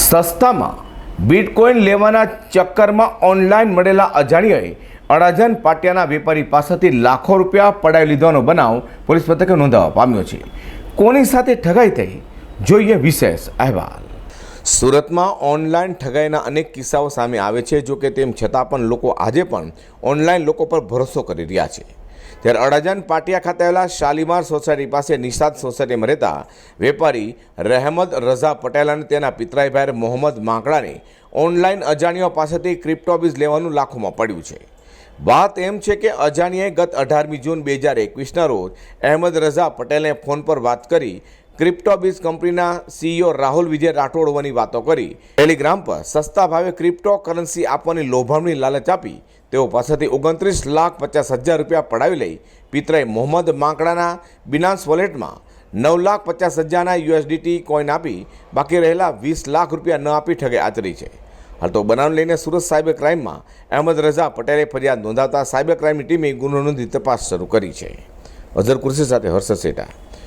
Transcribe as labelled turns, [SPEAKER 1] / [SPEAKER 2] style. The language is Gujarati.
[SPEAKER 1] સસ્તામાં બિટકોઇન લેવાના ચક્કરમાં ઓનલાઈન મળેલા અજાણ્યાએ અડાજણ પાટિયાના વેપારી પાસેથી લાખો રૂપિયા પડાવી લીધવાનો બનાવ પોલીસ મથકે નોંધાવા પામ્યો છે. કોની સાથે ઠગાઈ થઈ? જોઈએ વિશેષ અહેવાલ. સુરતમાં ઓનલાઈન ઠગાઈના અનેક કિસ્સાઓ સામે આવે છે જો કે તેમ છતાં પણ લોકો આજે પણ ઓનલાઈન લોકો પર ભરોસો કરી રહ્યા છે. ત્યારે અડાજણ પાટિયા ખાતે આવેલા શાલીમાર સોસાયટી પાસે નિષાદ સોસાયટીમાં રહેતા વેપારી રહેમદ રઝા પટેલ અને તેના પિતરાઈ ભાઈ મોહમ્મદ માંકડાને ઓનલાઈન અજાણ્યા પાસેથી ક્રિપ્ટોબીઝ લેવાનું લાખોમાં પડ્યું છે. વાત એમ છે કે અજાણ્યાએ ગત અઢારમી જૂન બે હજાર એકવીસના રોજ અહેમદ રઝા પટેલને ફોન પર વાત કરી ક્રિપ્ટોબીઝ કંપનીના સીઈઓ રાહુલ વિજય રાઠોડ વાતો કરી. ટેલિગ્રામ પર સસ્તા ભાવે ક્રિપ્ટો કરન્સી આપવાની લોભામણી લાલચ આપી તેઓ પાસેથી ઓગણત્રીસ લાખ પચાસ હજાર રૂપિયા પડાવી લઈ પિતરાઈ મોહમ્મદ માંકડાના બિનાન્સ વોલેટમાં નવ લાખ પચાસ હજારના યુએસડીટી કોઈન આપી બાકી રહેલા વીસ લાખ રૂપિયા ન આપી ઠગે આચરી છે. હાલ તો બનાવ લઈને સુરત સાયબર ક્રાઇમમાં અહેમદ રઝા પટેલે ફરિયાદ નોંધાવતા સાયબર ક્રાઇમની ટીમે ગુનો નોંધી તપાસ શરૂ કરી છે. અઝર કુર્સી સાથે હર્ષદ સેટા.